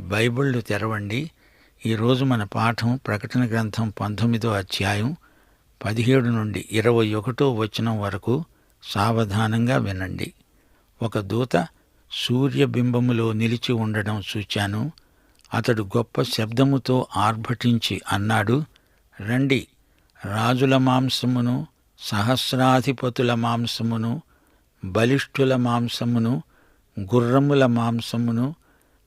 బైబిళ్ళు తెరవండి. ఈరోజు మన పాఠం ప్రకటన గ్రంథం పంతొమ్మిదో అధ్యాయం పదిహేడు నుండి ఇరవై ఒకటో వచనం వరకు సావధానంగా వినండి. ఒక దూత సూర్యబింబములో నిలిచి ఉండడం చూచాను. అతడు గొప్ప శబ్దముతో ఆర్భటించి అన్నాడు రండి రాజుల మాంసమును సహస్రాధిపతుల మాంసమును బలిష్ఠుల మాంసమును గుర్రముల మాంసమును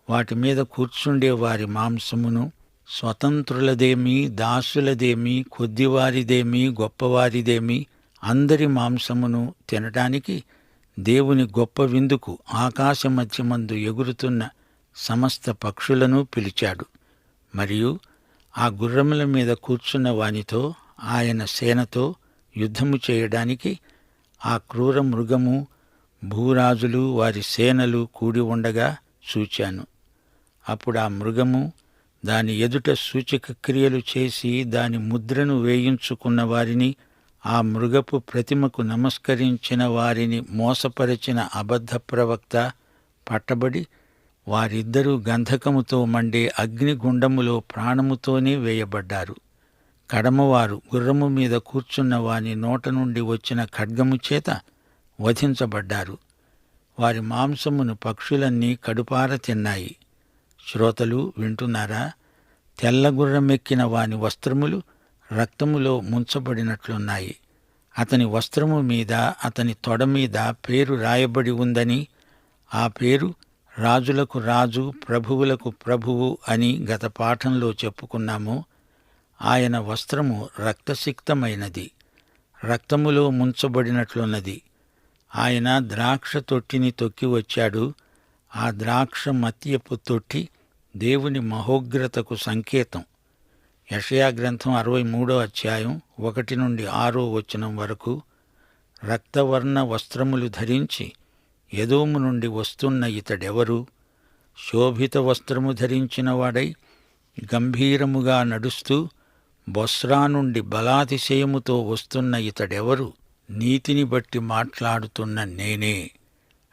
వాటి మీద కూర్చుండే వారి మాంసమును స్వతంత్రులదేమి దాసులదేమి కొద్దివారిదేమి గొప్పవారిదేమి అందరి మాంసమును తినటానికి దేవుని గొప్ప విందుకు ఆకాశ మధ్యమందు ఎగురుతున్న సమస్త పక్షులను పిలిచాడు. మరియు ఆ గుర్రముల మీద కూర్చున్న వానితో ఆయన సేనతో యుద్ధము చేయడానికి ఆ క్రూర మృగము భూరాజులు వారి సేనలు కూడి ఉండగా చూచాను. అప్పుడు ఆ మృగము దాని ఎదుట సూచక క్రియలు చేసి దాని ముద్రను వేయించుకున్న వారిని ఆ మృగపు ప్రతిమకు నమస్కరించిన వారిని మోసపరిచిన అబద్ధ ప్రవక్త పట్టబడి వారిద్దరూ గంధకముతో మండే అగ్నిగుండములో ప్రాణముతోనే వేయబడ్డారు. కడమవారు గుర్రము మీద కూర్చున్న వాని నోట నుండి వచ్చిన ఖడ్గము చేత వధించబడ్డారు. వారి మాంసమును పక్షులన్నీ కడుపార తిన్నాయి. శ్రోతలు వింటున్నారా? తెల్లగుర్రమెక్కిన వాని వస్త్రములు రక్తములో ముంచబడినట్లున్నాయి. అతని వస్త్రము మీద అతని తొడ మీద పేరు రాయబడి ఉందని ఆ పేరు రాజులకు రాజు ప్రభువులకు ప్రభువు అని గత పాఠంలో చెప్పుకున్నాము. ఆయన వస్త్రము రక్తసిక్తమైనది రక్తములో ముంచబడినట్లున్నది. ఆయన ద్రాక్ష తొట్టిని తొక్కి వచ్చాడు. ఆ ద్రాక్ష మత్యపు తొట్టి దేవుని మహోగ్రతకు సంకేతం. యషయా గ్రంథం అరవై మూడో అధ్యాయం ఒకటి నుండి ఆరో వచనం వరకు రక్తవర్ణ వస్త్రములు ధరించి యదోము నుండి వస్తున్న ఇతడెవరు? శోభిత వస్త్రము ధరించిన వాడై గంభీరముగా నడుస్తూ బొస్రా నుండి బలాతిశయముతో వస్తున్న ఇతడెవరు? నీతిని బట్టి మాట్లాడుతున్న నేనే.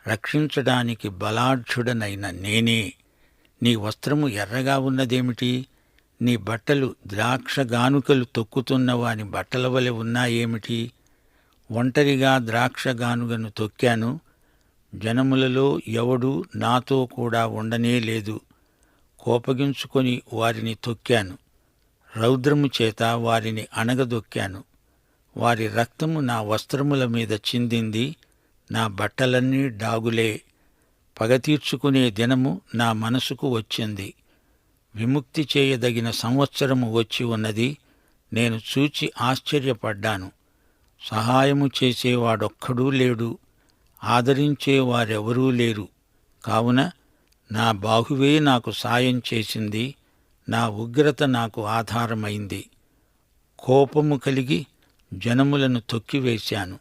రక్షించడానికి బలాఢ్యుడనైన నేనే. నీ వస్త్రము ఎర్రగా ఉన్నదేమిటి? నీ బట్టలు ద్రాక్ష గానుకలు తొక్కుతున్న వాని బట్టల వలె ఉన్నాయేమిటి? ఒంటరిగా ద్రాక్ష గానుగను తొక్కాను. జనములలో ఎవడు నాతో కూడా ఉండనే లేదు. కోపగించుకొని వారిని తొక్కాను. రౌద్రము చేత వారిని అణగదొక్కాను. వారి రక్తము నా వస్త్రముల మీద చిందింది. నా బట్టలన్నీ డాగులే. పగ తీర్చుకునే దినము నా మనసుకు వచ్చింది. విముక్తి చేయదగిన సంవత్సరము వచ్చి ఉన్నది. నేను చూచి ఆశ్చర్యపడ్డాను. సహాయము చేసేవాడొక్కడూ లేడు. ఆదరించే వారెవరూ లేరు. కావున నా బాహువే నాకు సాయం చేసింది. నా ఉగ్రత నాకు ఆధారమైంది. కోపము కలిగి జనములను తొక్కివేశాను.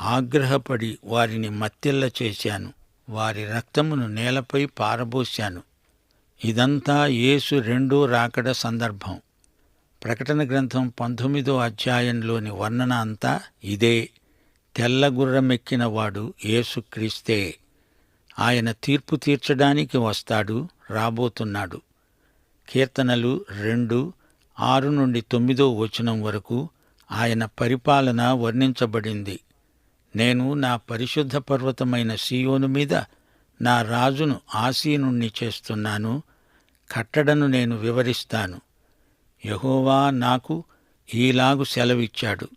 ఆగ్రహపడి వారిని మత్తిల్ల చేశాను. వారి రక్తమును నేలపై పారబోశాను. ఇదంతా యేసు రెండో రాకడ సందర్భం. ప్రకటన గ్రంథం పంతొమ్మిదో అధ్యాయంలోని వర్ణన అంతా ఇదే. తెల్లగుర్రమెక్కిన వాడు యేసుక్రీస్తే ఆయన తీర్పు తీర్చడానికి వస్తాడు రాబోతున్నాడు. కీర్తనలు రెండు ఆరు నుండి తొమ్మిదో వచనం వరకు ఆయన పరిపాలన వర్ణించబడింది. నేను నా పరిశుద్ధ పర్వతమైన సీయోను మీద నా రాజును ఆసీనుణ్ణి చేస్తున్నాను కట్టడను నేను వివరిస్తాను. యహోవా నాకు ఈలాగు సెలవిచ్చాడు.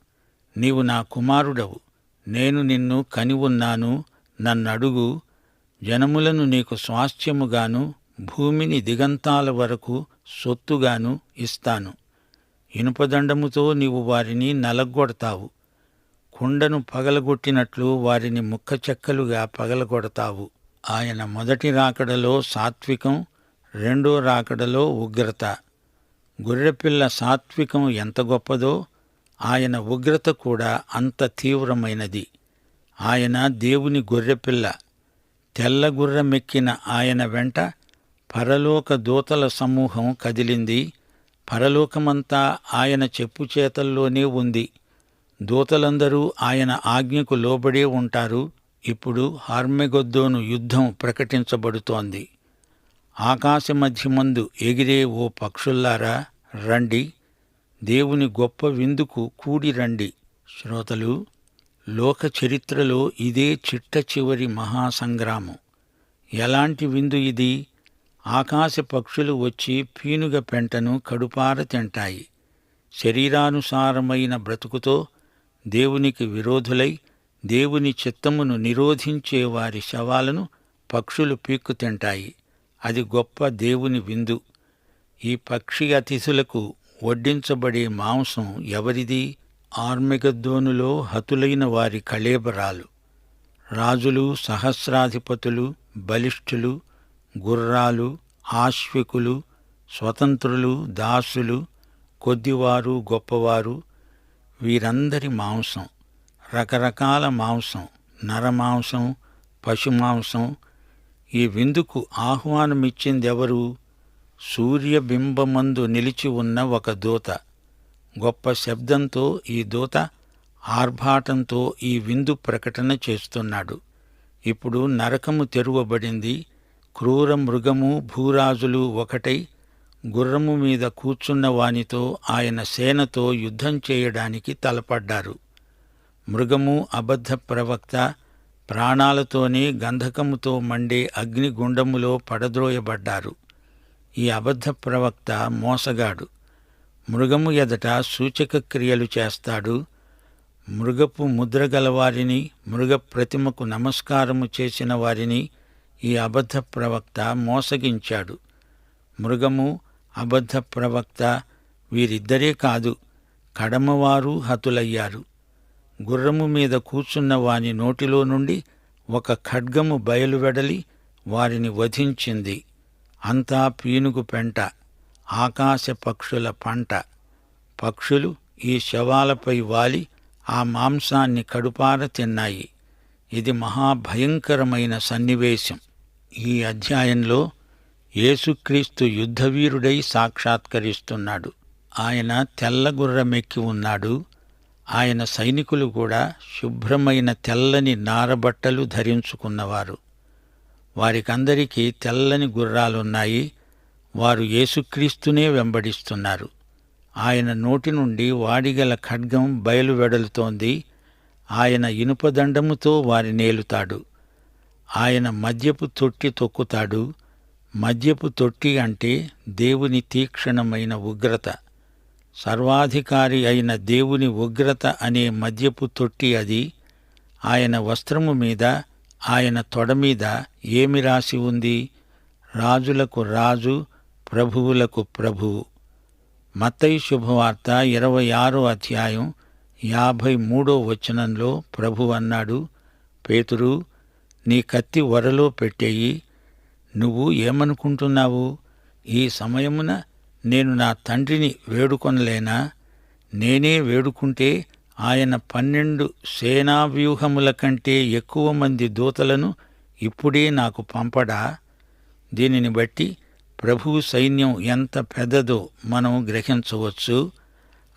నీవు నా కుమారుడవు. నేను నిన్ను కని ఉన్నాను నన్నడుగు. జనములను నీకు స్వాస్థ్యముగాను భూమిని దిగంతాల వరకు సొత్తుగాను ఇస్తాను. ఇనుపదండముతో నీవు వారిని నలగొడతావు. కుండను పగలగొట్టినట్లు వారిని ముక్కచెక్కలుగా పగలగొడతావు. ఆయన మొదటి రాకడలో సాత్వికం రెండో రాకడలో ఉగ్రత. గొర్రెపిల్ల సాత్వికం ఎంత గొప్పదో ఆయన ఉగ్రత కూడా అంత తీవ్రమైనది. ఆయన దేవుని గొర్రెపిల్ల. తెల్ల గుర్రమెక్కిన ఆయన వెంట పరలోక దూతల సమూహం కదిలింది. పరలోకమంతా ఆయన చెప్పుచేతల్లోనే ఉంది. దూతలందరూ ఆయన ఆజ్ఞకు లోబడే ఉంటారు. ఇప్పుడు హార్మెగొద్దోను యుద్ధం ప్రకటించబడుతోంది. ఆకాశ మధ్యమందు ఎగిరే ఓ పక్షుల్లారా రండి. దేవుని గొప్ప విందుకు కూడి రండి. శ్రోతలు లోక చరిత్రలో ఇదే చిట్ట చివరి మహాసంగ్రామం. ఎలాంటి విందు ఇది? ఆకాశ పక్షులు వచ్చి పీనుగ పెంటను కడుపార తింటాయి. శరీరానుసారమైన బ్రతుకుతో దేవునికి విరోధులై దేవుని చిత్తమును నిరోధించే వారి శవాలను పక్షులు పీక్కు తింటాయి. అది గొప్ప దేవుని విందు. ఈ పక్షి అతిథులకు వడ్డించబడే మాంసం ఎవరిది? ఆర్మిగద్దోనులో హతులైన వారి కళేబరాలు. రాజులు సహస్రాధిపతులు బలిష్ఠులు గుర్రాలు ఆశ్వికులు స్వతంత్రులు దాసులు కొద్దివారు గొప్పవారు వీరందరి మాంసం రకరకాల మాంసం నరమాంసం పశుమాంసం ఈ విందుకు ఆహ్వానమిచ్చిందెవరు? సూర్యబింబమందు నిలిచి ఉన్న ఒక దూత. గొప్ప శబ్దంతో ఈ దూత ఆర్భాటంతో ఈ విందు ప్రకటన చేస్తున్నాడు. ఇప్పుడు నరకము తెరువబడింది. క్రూర మృగము భూరాజులు ఒకటై గుర్రము మీద కూర్చున్న వానితో ఆయన సేనతో యుద్ధం చేయడానికి తలపడ్డారు. మృగము అబద్ధ ప్రవక్త ప్రాణాలతోనే గంధకముతో మండే అగ్నిగుండములో పడద్రోయబడ్డారు. ఈ అబద్ధ ప్రవక్త మోసగాడు. మృగము ఎదట సూచక క్రియలు చేస్తాడు. మృగపు ముద్రగలవారిని మృగ ప్రతిమకు నమస్కారము చేసిన వారిని ఈ అబద్ధ ప్రవక్త మోసగించాడు. మృగము అబద్ధ ప్రవక్త వీరిద్దరే కాదు కడమవారు హతులయ్యారు. గుర్రము మీద కూర్చున్న వాని నోటిలో నుండి ఒక ఖడ్గము బయలువెడలి వారిని వధించింది. అంతా పీనుగు పెంట ఆకాశ పక్షుల పంట. పక్షులు ఈ శవాలపై వాలి ఆ మాంసాన్ని కడుపార తిన్నాయి. ఇది మహాభయంకరమైన సన్నివేశం. ఈ అధ్యాయంలో యేసుక్రీస్తు యుద్ధవీరుడై సాక్షాత్కరిస్తున్నాడు. ఆయన తెల్ల గుర్రమెక్కి ఉన్నాడు. ఆయన సైనికులు కూడా శుభ్రమైన తెల్లని నారబట్టలు ధరించుకున్నవారు. వారికందరికీ తెల్లని గుర్రాలున్నాయి. వారు యేసుక్రీస్తునే వెంబడిస్తున్నారు. ఆయన నోటి నుండి వాడిగల ఖడ్గం బయలువెడలుతోంది. ఆయన ఇనుపదండముతో వారి నేలుతాడు ఆయన మద్యపు తొట్టి తొక్కుతాడు. మద్యపు తొట్టి అంటే దేవుని తీక్షణమైన ఉగ్రత. సర్వాధికారి అయిన దేవుని ఉగ్రత అనే మద్యపు తొట్టి అది. ఆయన వస్త్రము మీద ఆయన తొడ మీద ఏమి రాసి ఉంది? రాజులకు రాజు ప్రభువులకు ప్రభువు. మత్తయి శుభవార్త ఇరవై ఆరో అధ్యాయం యాభై మూడో వచనంలో ప్రభు అన్నాడు పేతురు నీ కత్తి వరలో పెట్టేయి నువ్వు ఏమనుకుంటున్నావు? ఈ సమయమున నేను నా తండ్రిని వేడుకొనలేనా? నేనే వేడుకుంటే ఆయన పన్నెండు సేనావ్యూహముల కంటే ఎక్కువ మంది దూతలను ఇప్పుడే నాకు పంపడా? దీనిని బట్టి ప్రభువు సైన్యం ఎంత పెద్దదో మనం గ్రహించవచ్చు.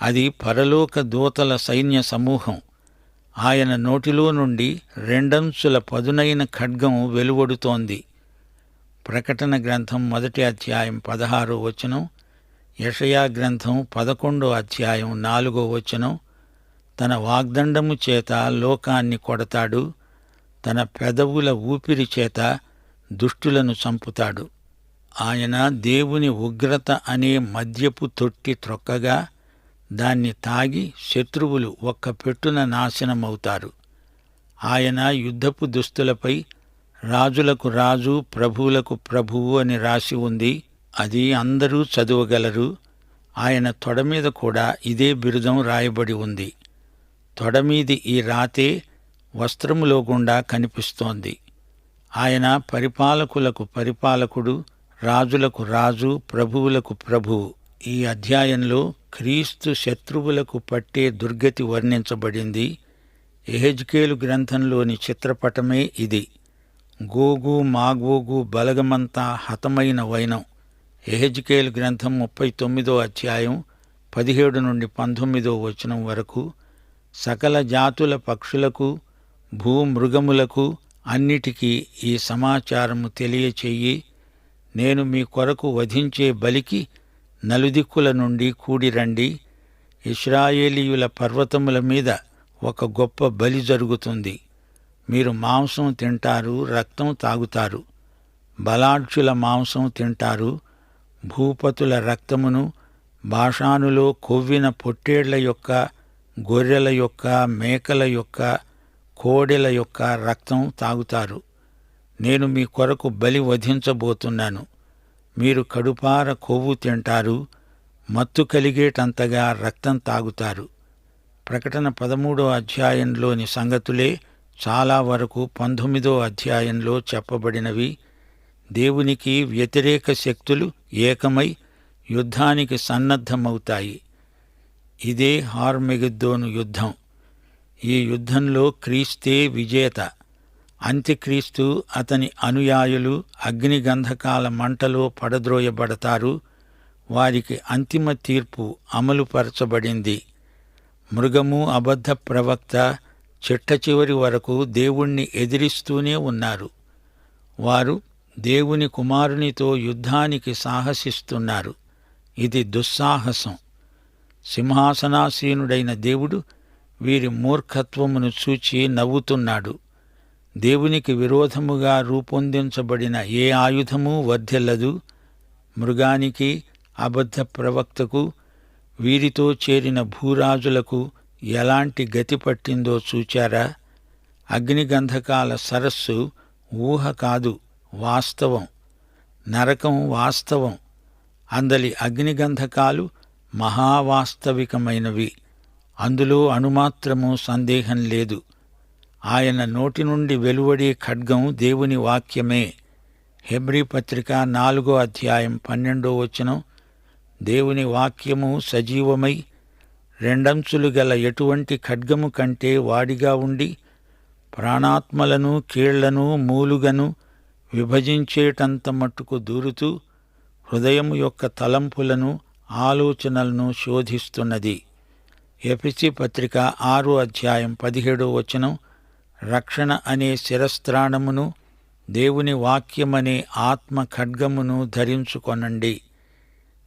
అది పరలోక దూతల సైన్య సమూహం. ఆయన నోటిలో నుండి రెండంచుల పదునైన ఖడ్గం వెలువడుతోంది. ప్రకటన గ్రంథం మొదటి అధ్యాయం పదహారో వచనం యషయా గ్రంథం పదకొండో అధ్యాయం నాలుగో వచనం తన వాగ్దండము చేత లోకాన్ని కొడతాడు తన పెదవుల ఊపిరి చేత దుష్టులను చంపుతాడు. ఆయన దేవుని ఉగ్రత అనే మద్యపు తొట్టి త్రొక్కగా దాన్ని తాగి శత్రువులు ఒక్క పెట్టున నాశనమవుతారు. ఆయన యుద్ధపు దుస్తులపై రాజులకు రాజు ప్రభువులకు ప్రభువు అని రాసి ఉంది. అది అందరూ చదవగలరు. ఆయన తొడ మీద కూడా ఇదే బిరుదం రాయబడి ఉంది. తొడమీది ఈ రాతే వస్త్రములో గుండా కనిపిస్తోంది. ఆయన పరిపాలకులకు పరిపాలకుడు రాజులకు రాజు ప్రభువులకు ప్రభువు. ఈ అధ్యాయంలో క్రీస్తు శత్రువులకు పట్టే దుర్గతి వర్ణించబడింది. ఎహెజ్కేలు గ్రంథంలోని చిత్రపటమే ఇది. గోగు మాగోగు బలగమంతా హతమైన వైనం. ఎహెజ్కేల్ గ్రంథం ముప్పై తొమ్మిదో అధ్యాయం పదిహేడు నుండి పంతొమ్మిదో వచనం వరకు సకల జాతుల పక్షులకు భూమృగములకు అన్నిటికీ ఈ సమాచారము తెలియచేయి నేను మీ కొరకు వధించే బలికి నలుదిక్కుల నుండి కూడిరండి. ఇస్రాయేలీయుల పర్వతముల మీద ఒక గొప్ప బలి జరుగుతుంది. మీరు మాంసం తింటారు రక్తం తాగుతారు. బలాఢ్యుల మాంసం తింటారు భూపతుల రక్తమును భాషానులో కొవ్విన పొట్టేళ్ళ యొక్క గొర్రెల యొక్క మేకల యొక్క కోడెల యొక్క రక్తం తాగుతారు. నేను మీ కొరకు బలి వధించబోతున్నాను. మీరు కడుపార కొవ్వు తింటారు మత్తు కలిగేటంతగా రక్తం తాగుతారు. ప్రకటన పదమూడో అధ్యాయంలోని సంగతులే చాలా వరకు పంతొమ్మిదో అధ్యాయంలో చెప్పబడినవి. దేవునికి వ్యతిరేక శక్తులు ఏకమై యుద్ధానికి సన్నద్ధమవుతాయి. ఇదే హార్మెగిద్దోను యుద్ధం. ఈ యుద్ధంలో క్రీస్తే విజేత. అంత్యక్రీస్తు అతని అనుయాయులు అగ్నిగంధకాల మంటలో పడద్రోయబడతారు. వారికి అంతిమ తీర్పు అమలుపరచబడింది. మృగము అబద్ధ ప్రవక్త చిట్ట చివరి వరకు దేవుణ్ణి ఎదిరిస్తూనే ఉన్నారు. వారు దేవుని కుమారునితో యుద్ధానికి సాహసిస్తున్నారు. ఇది దుస్సాహసం. సింహాసనాసీనుడైన దేవుడు వీరి మూర్ఖత్వమును చూచి నవ్వుతున్నాడు. దేవునికి విరోధముగా రూపొందించబడిన ఏ ఆయుధము వర్ధిల్లదు. మృగానికి అబద్ధ ప్రవక్తకు వీరితో చేరిన భూరాజులకు ఎలాంటి గతి పట్టిందో చూచారా? అగ్నిగంధకాల సరస్సు ఊహ కాదు వాస్తవం. నరకం వాస్తవం. అందలి అగ్నిగంధకాలు మహావాస్తవికమైనవి. అందులో అణుమాత్రము సందేహం లేదు. ఆయన నోటి నుండి వెలువడే ఖడ్గం దేవుని వాక్యమే. హెబ్రీ పత్రిక నాలుగో అధ్యాయం పన్నెండో వచనం దేవుని వాక్యము సజీవమై రెండంచులు గల ఎటువంటి ఖడ్గము కంటే వాడిగా ఉండి ప్రాణాత్మలను కీళ్ళను మూలుగను విభజించేటంత మట్టుకు దూరుతూ హృదయం యొక్క తలంపులను ఆలోచనలను శోధిస్తున్నది. ఎపిసి పత్రిక ఆరు అధ్యాయం పదిహేడో వచనం రక్షణ అనే శిరస్త్రాణమును దేవుని వాక్యమనే ఆత్మ ఖడ్గమును ధరించుకొనండి.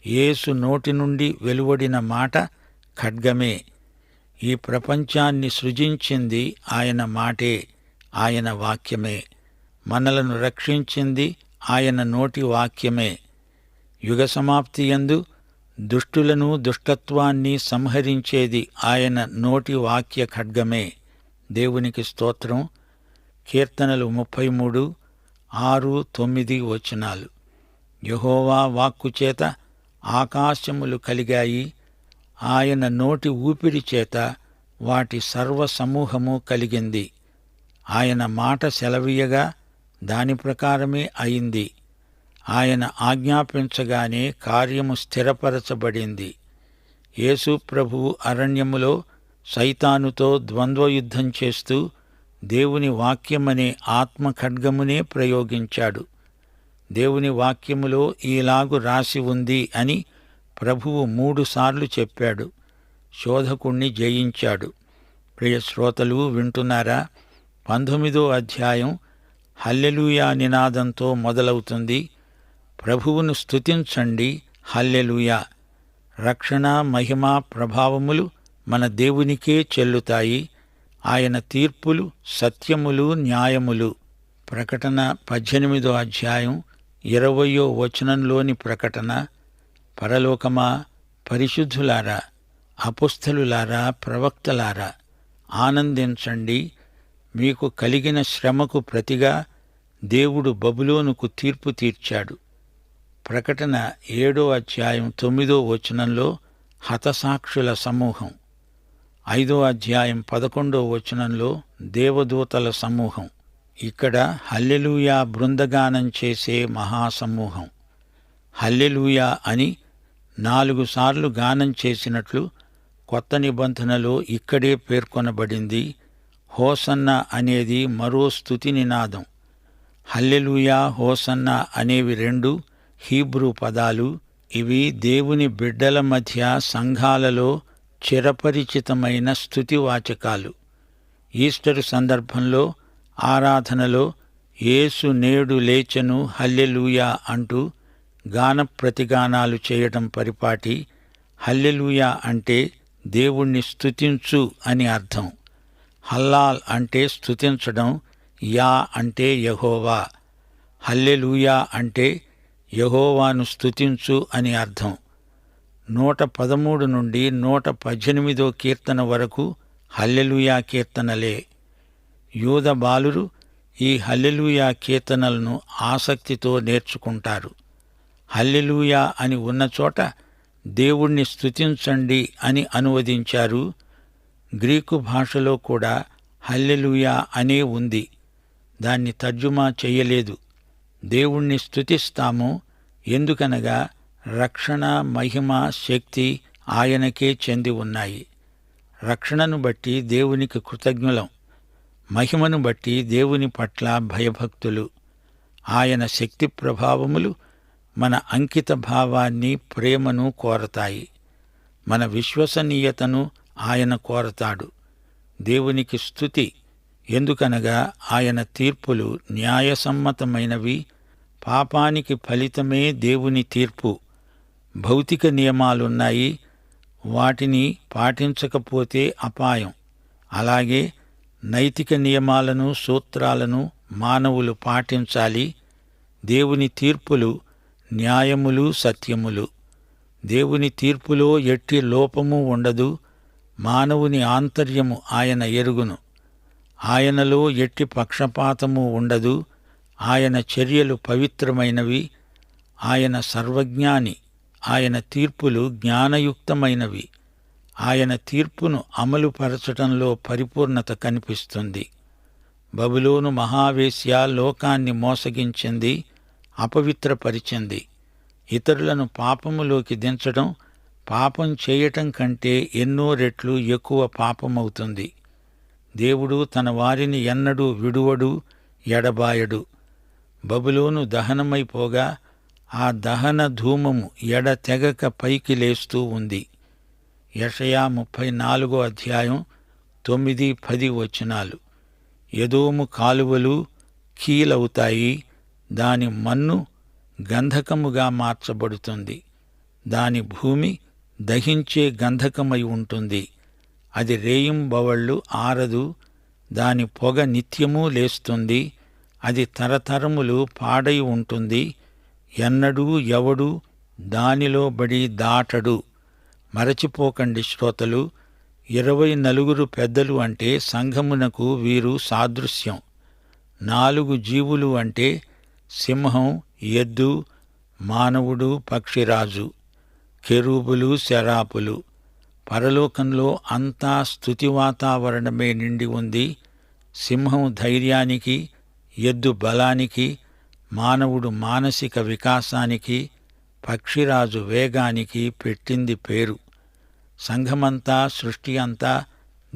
యేసు నోటి నుండి వెలువడిన మాట ఖడ్గమే. ఈ ప్రపంచాన్ని సృజించింది ఆయన మాటే ఆయన వాక్యమే. మనలను రక్షించింది ఆయన నోటి వాక్యమే. యుగ సమాప్తి యందు దుష్టులను దుష్టత్వాన్ని సంహరించేది ఆయన నోటి వాక్య ఖడ్గమే. దేవునికి స్తోత్రం. కీర్తనలు ముప్పై మూడు ఆరు తొమ్మిది వచనాలు. యహోవా వాక్కు చేత ఆకాశములు కలిగాయి. ఆయన నోటి ఊపిరి చేత వాటి సర్వ సమూహము కలిగింది. ఆయన మాట సెలవీయగా దాని ప్రకారమే అయింది. ఆయన ఆజ్ఞాపించగానే కార్యము స్థిరపరచబడింది. యేసు ప్రభువు అరణ్యములో సైతానుతో ద్వంద్వయుద్ధం చేస్తూ దేవుని వాక్యమనే ఆత్మ ఖడ్గమునే ప్రయోగించాడు. దేవుని వాక్యములో ఈలాగు రాసి ఉంది అని ప్రభువు మూడుసార్లు చెప్పాడు. శోధకుణ్ణి జయించాడు. ప్రియ శ్రోతలు వింటున్నారా? పంతొమ్మిదో అధ్యాయం హల్లెలూయా నినాదంతో మొదలవుతుంది. ప్రభువును స్తుతించండి. హల్లెలూయా! రక్షణ మహిమ ప్రభావములు మన దేవునికే చెల్లుతాయి. ఆయన తీర్పులు సత్యములు న్యాయములు. ప్రకటన పద్దెనిమిదో అధ్యాయం ఇరవయో వచనంలోని ప్రకటన పరలోకమా? పరిశుద్ధులారా అపుస్థలులారా ప్రవక్తలారా ఆనందించండి. మీకు కలిగిన శ్రమకు ప్రతిగా దేవుడు బబులోనుకు తీర్పు తీర్చాడు. ప్రకటన ఏడో అధ్యాయం తొమ్మిదో వచనంలో హతసాక్షుల సమూహం. ఐదో అధ్యాయం పదకొండో వచనంలో దేవదూతల సమూహం. ఇక్కడ హల్లెలూయా బృందగానం చేసే మహాసమూహం. హల్లెలూయా అని నాలుగు సార్లు గానం చేసినట్లు కొత్త నిబంధనలో ఇక్కడే పేర్కొనబడింది. హోసన్న అనేది మరో స్థుతి నినాదం. హల్లెలూయా హోసన్న అనేవి రెండు హీబ్రూ పదాలు. ఇవి దేవుని బిడ్డల మధ్య సంఘాలలో చిరపరిచితమైన స్థుతివాచకాలు ఈస్టర్ సందర్భంలో ఆరాధనలో యేసు నేడు లేచెను హల్లెలూయా అంటూ గాన ప్రతిగానాలు చేయటం పరిపాటి హల్లెలూయా అంటే దేవుణ్ణి స్తుతించు అని అర్థం. హల్లాల్ అంటే స్తుతించడం యా అంటే యహోవా. హల్లెలూయా అంటే యహోవాను స్తుతించు అని అర్థం. నూట పదమూడు నుండి నూట పద్దెనిమిదో కీర్తన వరకు హల్లెలూయా కీర్తనలే. యూద బాలురు ఈ హల్లెలూయా కీర్తనలను ఆసక్తితో నేర్చుకుంటారు. హల్లెలూయా అని ఉన్న చోట దేవుణ్ణి స్తుతించండి అని అనువదించారు. గ్రీకు భాషలో కూడా హల్లెలూయా అనే ఉంది. దాన్ని తర్జుమా చెయ్యలేదు దేవుణ్ణి స్థుతిస్తాము ఎందుకనగా రక్షణ మహిమ శక్తి ఆయనకే చెంది ఉన్నాయి. రక్షణను బట్టి దేవునికి కృతజ్ఞులం. మహిమను బట్టి దేవుని పట్ల భయభక్తులు. ఆయన శక్తి ప్రభావములు మన అంకిత భావాన్ని ప్రేమను కోరతాయి. మన విశ్వసనీయతను ఆయన కోరతాడు. దేవునికి స్థుతి ఎందుకనగా ఆయన తీర్పులు న్యాయసమ్మతమైనవి. పాపానికి ఫలితమే దేవుని తీర్పు. భౌతిక నియమాలున్నాయి. వాటిని పాటించకపోతే అపాయం. అలాగే నైతిక నియమాలను సూత్రాలను మానవులు పాటించాలి. దేవుని తీర్పులు న్యాయములు సత్యములు. దేవుని తీర్పులో ఎట్టి లోపము ఉండదు మానవుని ఆంతర్యము ఆయన ఎరుగును. ఆయనలో ఎట్టి పక్షపాతము ఉండదు ఆయన చర్యలు పవిత్రమైనవి ఆయన సర్వజ్ఞాని ఆయన తీర్పులు జ్ఞానయుక్తమైనవి. ఆయన తీర్పును అమలుపరచటంలో పరిపూర్ణత కనిపిస్తుంది. బబులోను మహావేశ్య లోకాన్ని మోసగించింది అపవిత్రపరిచింది. ఇతరులను పాపములోకి దించడం పాపం చేయటం కంటే ఎన్నో రెట్లు ఎక్కువ పాపమవుతుంది. దేవుడు తన వారిని ఎన్నడూ విడువడు ఎడబాయడు. బబులోను దహనమైపోగా ఆ దహన ధూమము ఎడతెగక పైకి లేస్తూ ఉంది. యషయా ముప్పై నాలుగో అధ్యాయం తొమ్మిది పది వచనాలు. ఎదోము కాలువలు కీలవుతాయి దాని మన్ను గంధకముగా మార్చబడుతుంది. దాని భూమి దహించే గంధకమై ఉంటుంది. అది రేయింబవళ్ళు ఆరదు. దాని పొగ నిత్యమూ లేస్తుంది. అది తరతరములు పాడై ఉంటుంది. ఎన్నడూ ఎవడు దానిలో బడి దాటడు. మరచిపోకండి శ్రోతలు. ఇరవై నలుగురు పెద్దలు అంటే సంఘమునకు వీరు సాదృశ్యం. నాలుగు జీవులు అంటే సింహం ఎద్దు మానవుడు పక్షిరాజు కెరూబులు శరాపులు. పరలోకంలో అంతా స్థుతి వాతావరణమే నిండి ఉంది. సింహం ధైర్యానికి ఎద్దు బలానికి మానవుడు మానసిక వికాసానికి పక్షిరాజు వేగానికి పెట్టింది పేరు. సంఘమంతా సృష్టి అంతా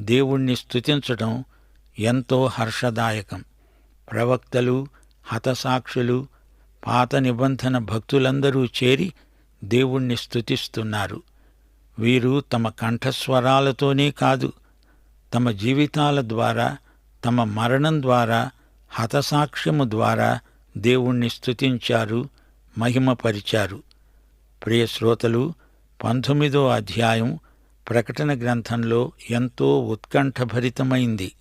దేవుణ్ణి స్తుతించటం ఎంతో హర్షదాయకం. ప్రవక్తలు హతసాక్షులు పాత నిబంధన భక్తులందరూ చేరి దేవుణ్ణి స్తుతిస్తున్నారు. వీరు తమ కంఠస్వరాలతోనే కాదు తమ జీవితాల ద్వారా తమ మరణం ద్వారా హతసాక్ష్యము ద్వారా దేవుణ్ణి స్తుతించారు మహిమపరిచారు. ప్రియశ్రోతలు పంతొమ్మిదో అధ్యాయం ప్రకటన గ్రంథంలో ఎంతో ఉత్కంఠభరితమైంది.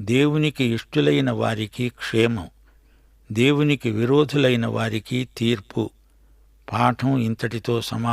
దేవునికి ఇష్టులైన వారికి క్షేమం. దేవునికి విరోధులైన వారికి తీర్పు. పాఠం ఇంతటితో సమా